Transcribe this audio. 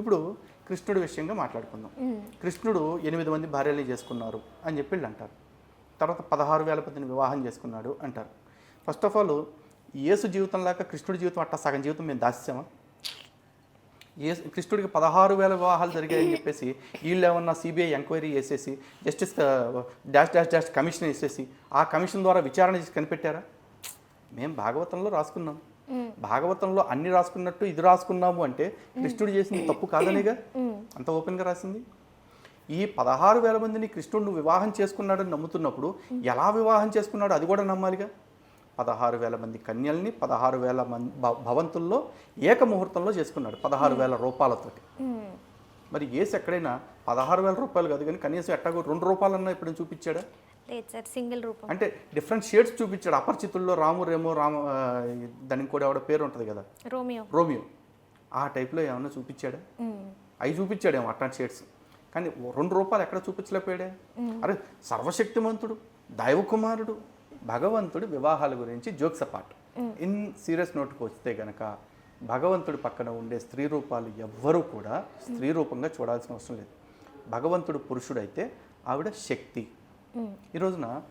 ఇప్పుడు కృష్ణుడి విషయంగా మాట్లాడుకుందాం. కృష్ణుడు ఎనిమిది మంది భార్యల్ని చేసుకున్నారు అని చెప్పి వీళ్ళు అంటారు. తర్వాత పదహారు వేల మందిని వివాహం చేసుకున్నాడు అంటారు. ఫస్ట్ ఆఫ్ ఆల్ యేసు జీవితం లాగా కృష్ణుడి జీవితం అట్టా సగం జీవితం మేము దాచామా ఏ కృష్ణుడికి పదహారు వేల వివాహాలు జరిగాయని చెప్పేసి వీళ్ళు ఏమన్నా సిబిఐ ఎంక్వైరీ చేసేసి justice dash dash dash commission వేసేసి ఆ కమిషన్ ద్వారా విచారణ చేసి కనిపెట్టారా? మేము భాగవతంలో రాసుకున్నాం. భాగవతంలో అన్ని రాసుకున్నట్టు ఇది రాసుకున్నాము అంటే కృష్ణుడు చేసింది తప్పు కాదనేగా? అంత ఓపెన్గా రాసింది? ఈ పదహారు వేల మందిని కృష్ణుడు వివాహం చేసుకున్నాడని నమ్ముతున్నప్పుడు ఎలా వివాహం చేసుకున్నాడో అది కూడా నమ్మాలిగా? పదహారు వేల మంది కన్యల్ని పదహారు వేల మంది భవంతుల్లో ఏక ముహూర్తంలో చేసుకున్నాడు పదహారు వేల రూపాయలతోటి మరి ఏసు ఎక్కడైనా పదహారు వేల రూపాయలు కాదు కానీ కనీసం ఎట్టాగో రెండు రూపాయలన్నా ఇప్పుడు చూపించాడా? లేదు సార్ సింగిల్ రూపం. అంటే డిఫరెంట్ షేడ్స్ చూపించాడు. అపరిచితుల్లో రాము రేమో రామ దానికి కూడా ఆవిడ పేరు ఉంటుంది కదా? రోమియో. రోమియో. ఆ టైప్లో ఏమన్నా చూపించాడా? అవి చూపించాడేమో అట్లాంటి షేడ్స్. కానీ రెండు రూపాయలు ఎక్కడ చూపించలేకపోయాడే? అరే సర్వశక్తిమంతుడు దైవకుమారుడు భగవంతుడు వివాహాల గురించి జోక్స్ అపార్ట్. ఇన్ సీరియస్ నోట్కి వస్తే గనక భగవంతుడి పక్కన ఉండే స్త్రీ రూపాలు ఎవ్వరూ కూడా స్త్రీ రూపంగా చూడాల్సిన అవసరం లేదు. భగవంతుడు పురుషుడైతే ఆవిడ శక్తి. ఈ రోజున